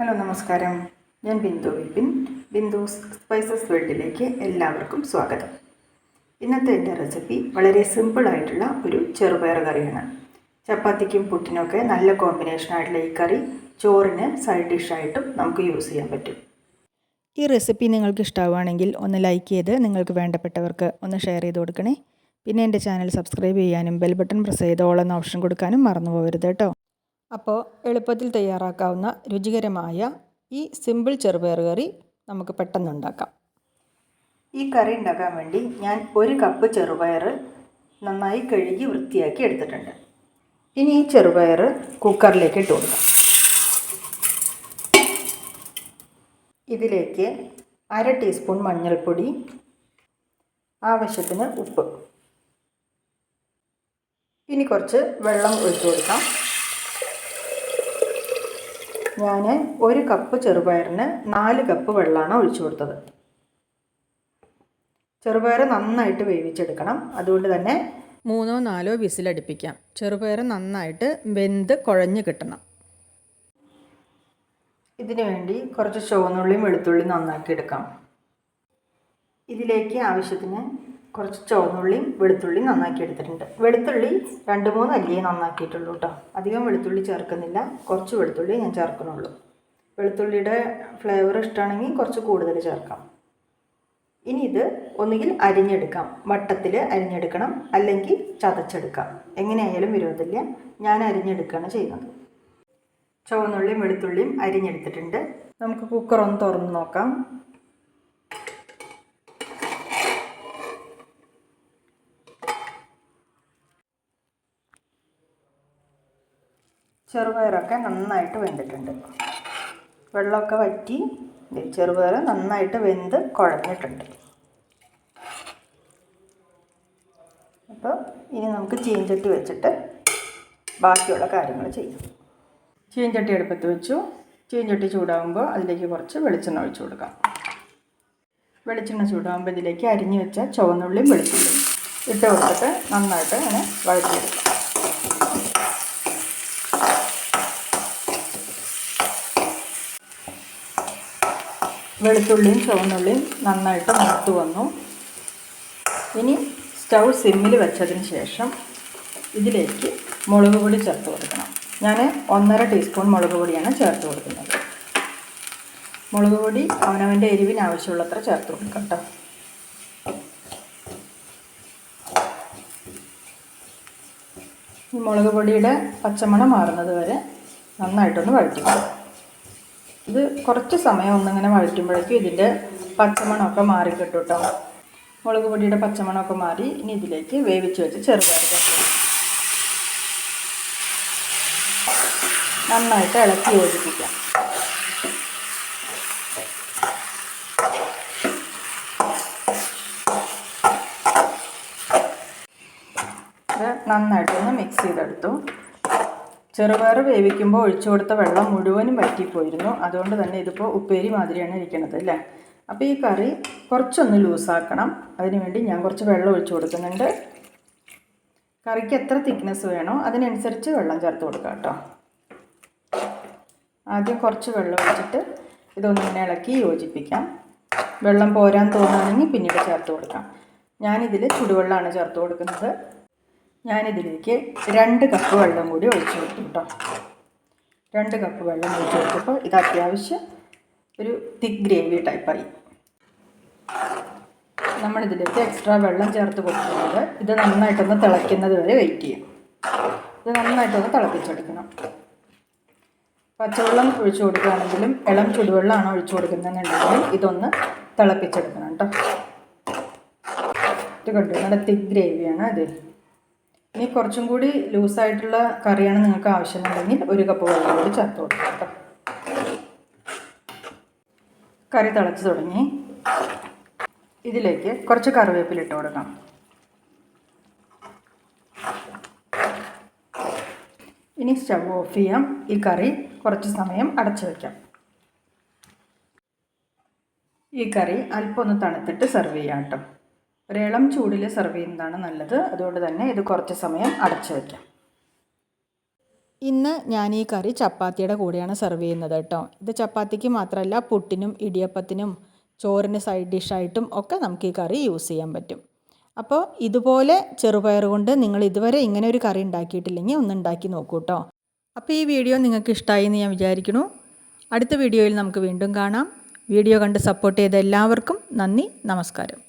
Hello നമസ്കാരം. ഞാൻ Bindu Vipin. Bindu spices വേൾഡിലേക്ക് എല്ലാവർക്കും സ്വാഗതം. ഇന്നത്തെ എന്റെ റെസിപ്പി വളരെ സിമ്പിളായിട്ടുള്ള ഒരു ചെറുപയർ കറിയാണ്. ചപ്പാത്തിക്കും പുട്ടിനൊക്കെ നല്ല കോമ്പിനേഷൻ ആയിട്ടുള്ള ഈ കറി ചോറിന് സൈഡ് ഡിഷായിട്ടും നമുക്ക് യൂസ് ചെയ്യാൻ പറ്റും. ഈ റെസിപ്പി നിങ്ങൾക്ക് ഇഷ്ടമാവുകയാണെങ്കിൽ ഒന്ന് ലൈക്ക് ചെയ്ത് നിങ്ങൾക്ക് വേണ്ടപ്പെട്ടവർക്ക് ഒന്ന് ഷെയർ ചെയ്ത് കൊടുക്കണേ. പിന്നെ എന്റെ ചാനൽ സബ്സ്ക്രൈബ് ചെയ്യാനും ബെൽ ബട്ടൺ പ്രസ് ചെയ്ത് ഓൾ എന്ന ഓപ്ഷൻ കൊടുക്കാനും മറന്നു പോകരുത് കേട്ടോ. അപ്പോൾ എളുപ്പത്തിൽ തയ്യാറാക്കാവുന്ന രുചികരമായ ഈ സിമ്പിൾ ചെറുപയർ കറി നമുക്ക് പെട്ടെന്ന് ഉണ്ടാക്കാം. ഈ കറി ഉണ്ടാക്കാൻ വേണ്ടി ഞാൻ ഒരു കപ്പ് ചെറുപയർ നന്നായി കഴുകി വൃത്തിയാക്കി എടുത്തിട്ടുണ്ട്. ഇനി ഈ ചെറുപയർ കുക്കറിലേക്ക് ഇട്ട് കൊടുക്കാം. ഇതിലേക്ക് അര ടീസ്പൂൺ മഞ്ഞൾപ്പൊടി ആവശ്യത്തിന് ഉപ്പ്. ഇനി കുറച്ച് വെള്ളം ഒഴിച്ചു കൊടുക്കാം. ഞാൻ ഒരു കപ്പ് ചെറുപയറിന് നാല് കപ്പ് വെള്ളമാണ് ഒഴിച്ചു കൊടുത്തത്. ചെറുപയർ നന്നായിട്ട് വേവിച്ചെടുക്കണം. അതുകൊണ്ട് തന്നെ മൂന്നോ നാലോ വിസിലടുപ്പിക്കാം ചെറുപയർ നന്നായിട്ട് വെന്ത് കുഴഞ്ഞ് കിട്ടണം. ഇതിനു വേണ്ടി കുറച്ച് ചുവന്നുള്ളിയും വെളുത്തുള്ളിയും നന്നാക്കി എടുക്കാം. ഇതിലേക്ക് ആവശ്യത്തിന് കുറച്ച് ചുവന്നുള്ളിയും വെളുത്തുള്ളിയും നന്നാക്കി എടുത്തിട്ടുണ്ട്. വെളുത്തുള്ളി രണ്ട് മൂന്ന് അല്ലിയേ നന്നാക്കിയിട്ടുള്ളൂ കേട്ടോ അധികം വെളുത്തുള്ളി ചേർക്കുന്നില്ല. കുറച്ച് വെളുത്തുള്ളി ഞാൻ ചേർക്കുന്നുള്ളൂ. വെളുത്തുള്ളിയുടെ ഫ്ലേവർ ഇഷ്ടമാണെങ്കിൽ കുറച്ച് കൂടുതൽ ചേർക്കാം. ഇനി ഇത് ഒന്നുകിൽ അരിഞ്ഞെടുക്കാം. വട്ടത്തിൽ അരിഞ്ഞെടുക്കണം. അല്ലെങ്കിൽ ചതച്ചെടുക്കാം. എങ്ങനെയായാലും വിരോധമില്ല. ഞാൻ അരിഞ്ഞെടുക്കുകയാണ് ചെയ്യുന്നത്. ചുവന്നുള്ളിയും വെളുത്തുള്ളിയും അരിഞ്ഞെടുത്തിട്ടുണ്ട്. നമുക്ക് കുക്കർ ഒന്ന് തുറന്ന് നോക്കാം. ചെറുപയറൊക്കെ നന്നായിട്ട് വെന്തിട്ടുണ്ട്. വെള്ളമൊക്കെ വറ്റി ചെറുപയർ നന്നായിട്ട് വെന്ത് കുഴഞ്ഞിട്ടുണ്ട്. അപ്പോൾ ഇനി നമുക്ക് ചീഞ്ചട്ടി വെച്ചിട്ട് ബാക്കിയുള്ള കാര്യങ്ങൾ ചെയ്യാം. ചീഞ്ചട്ടി അടുപ്പത്ത് വെച്ചു. ചീഞ്ചട്ടി ചൂടാകുമ്പോൾ അതിലേക്ക് കുറച്ച് വെളിച്ചെണ്ണ ഒഴിച്ചു കൊടുക്കാം. വെളിച്ചെണ്ണ ചൂടാകുമ്പോൾ ഇതിലേക്ക് അരിഞ്ഞു വെച്ച ചുവന്നുള്ളിയും വെളുത്തുള്ളിയും ഇട്ട് കൊടുത്തിട്ട് നന്നായിട്ട് അങ്ങനെ വഴറ്റിയെടുക്കാം. വെളുത്തുള്ളിയും ചുവന്നുള്ളിയും നന്നായിട്ട് മൂത്ത് വന്നു. ഇനി സ്റ്റൗ സിമ്മിൽ വെച്ചതിന് ശേഷം ഇതിലേക്ക് മുളക് പൊടി ചേർത്ത് കൊടുക്കണം. ഞാൻ ഒന്നര ടീസ്പൂൺ മുളക് പൊടിയാണ് ചേർത്ത് കൊടുക്കുന്നത്. മുളക് പൊടി അവനവന്റെ എരിവിന് ആവശ്യമുള്ളത്ര ചേർത്ത് കൊടുക്കാം കേട്ടോ. ഈ മുളക് പൊടിയുടെ പച്ചമണം മാറുന്നത് വരെ നന്നായിട്ടൊന്ന് വഴറ്റിക്കണം ഇത് കുറച്ച് സമയം ഒന്നിങ്ങനെ വഴറ്റുമ്പോഴേക്കും ഇതിന്റെ പച്ചമണമൊക്കെ മാറിക്കിട്ടും കേട്ടോ മുളക് പൊടിയുടെ പച്ചമണമൊക്കെ മാറി ഇനി ഇതിലേക്ക് വേവിച്ച് വെച്ച് ചെറുപയർ നന്നായിട്ട് ഇളക്കി യോജിപ്പിക്കാം. നന്നായിട്ടൊന്ന് മിക്സ് ചെയ്തെടുത്തു. ചെറുപയർ വേവിക്കുമ്പോൾ ഒഴിച്ചു കൊടുത്ത വെള്ളം മുഴുവനും വറ്റിപ്പോയിരുന്നു. അതുകൊണ്ട് തന്നെ ഇതിപ്പോൾ ഉപ്പേരി മാതിരിയാണ് ഇരിക്കുന്നത് അല്ലേ? അപ്പോൾ ഈ കറി കുറച്ചൊന്ന് ലൂസാക്കണം. അതിനുവേണ്ടി ഞാൻ കുറച്ച് വെള്ളം ഒഴിച്ചു കൊടുക്കുന്നുണ്ട്. കറിക്ക് എത്ര തിക്നെസ് വേണോ അതിനനുസരിച്ച് വെള്ളം ചേർത്ത് കൊടുക്കാം കേട്ടോ. ആദ്യം കുറച്ച് വെള്ളം ഒഴിച്ചിട്ട് ഇതൊന്നിങ്ങനെ ഇളക്കി യോജിപ്പിക്കാം. വെള്ളം പോരാൻ തോന്നുകയാണെങ്കിൽ പിന്നീട് ചേർത്ത് കൊടുക്കാം. ഞാനിതിൽ ചുടുവെള്ളമാണ് ചേർത്ത് കൊടുക്കുന്നത്. ഞാനിതിലേക്ക് രണ്ട് കപ്പ് വെള്ളം കൂടി ഒഴിച്ചു കൊടുത്തു കേട്ടോ. രണ്ട് കപ്പ് വെള്ളം ഒഴിച്ചു കൊടുത്തപ്പോൾ ഇത് അത്യാവശ്യം ഒരു തിക്ക് ഗ്രേവി ടൈപ്പായി നമ്മളിതിലേക്ക് എക്സ്ട്രാ വെള്ളം ചേർത്ത് കൊടുക്കുന്നത് ഇത് നന്നായിട്ടൊന്ന് തിളയ്ക്കുന്നത് വരെ വെയിറ്റ് ചെയ്യും. ഇത് നന്നായിട്ടൊന്ന് തിളപ്പിച്ചെടുക്കണം. പച്ചവെള്ളം ഒഴിച്ചു കൊടുക്കുകയാണെങ്കിലും ഇളം ചുടുവെള്ളമാണ് ഒഴിച്ചു കൊടുക്കുന്നതെന്നുണ്ടെങ്കിൽ ഇതൊന്ന് തിളപ്പിച്ചെടുക്കണം കേട്ടോ. ഇത് കണ്ടു? നല്ല തിക്ക് ഗ്രേവിയാണ് അത്. ഇനി കുറച്ചും കൂടി ലൂസായിട്ടുള്ള കറിയാണ് നിങ്ങൾക്ക് ആവശ്യമുണ്ടെങ്കിൽ ഒരു കപ്പ് വെള്ളം കൂടി ചേർത്ത് കൊടുക്കാം കറി തിളച്ച് തുടങ്ങി. ഇതിലേക്ക് കുറച്ച് കറിവേപ്പില ഇട്ട് കൊടുക്കാം. ഇനി സ്റ്റവ് ഓഫ് ചെയ്യാം. ഈ കറി കുറച്ച് സമയം അടച്ചു വയ്ക്കാം. ഈ കറി അല്പം ഒന്ന് തണുത്തിട്ട് സെർവ് ചെയ്യാം കേട്ടോ. ഒരു ഇളം ചൂടിൽ സെർവ് ചെയ്യുന്നതാണ് നല്ലത്. അതുകൊണ്ട് തന്നെ ഇത് കുറച്ച് സമയം അടച്ചു വയ്ക്കാം ഇന്ന് ഞാൻ ഈ കറി ചപ്പാത്തിയുടെ കൂടെയാണ് സെർവ് ചെയ്യുന്നത് കേട്ടോ. ഇത് ചപ്പാത്തിക്ക് മാത്രമല്ല പുട്ടിനും ഇടിയപ്പത്തിനും ചോറിന് സൈഡ് ഡിഷായിട്ടും ഒക്കെ നമുക്ക് ഈ കറി യൂസ് ചെയ്യാൻ പറ്റും. അപ്പോൾ ഇതുപോലെ ചെറുപയർ കൊണ്ട് നിങ്ങൾ ഇതുവരെ ഇങ്ങനെ ഒരു കറി ഉണ്ടാക്കിയിട്ടില്ലെങ്കിൽ ഒന്ന് ഉണ്ടാക്കി നോക്കൂ കേട്ടോ. അപ്പോൾ ഈ വീഡിയോ നിങ്ങൾക്ക് ഇഷ്ടമായി എന്ന് ഞാൻ വിചാരിക്കുന്നു. അടുത്ത വീഡിയോയിൽ നമുക്ക് വീണ്ടും കാണാം. വീഡിയോ കണ്ട് സപ്പോർട്ട് ചെയ്ത എല്ലാവർക്കും നന്ദി നമസ്കാരം.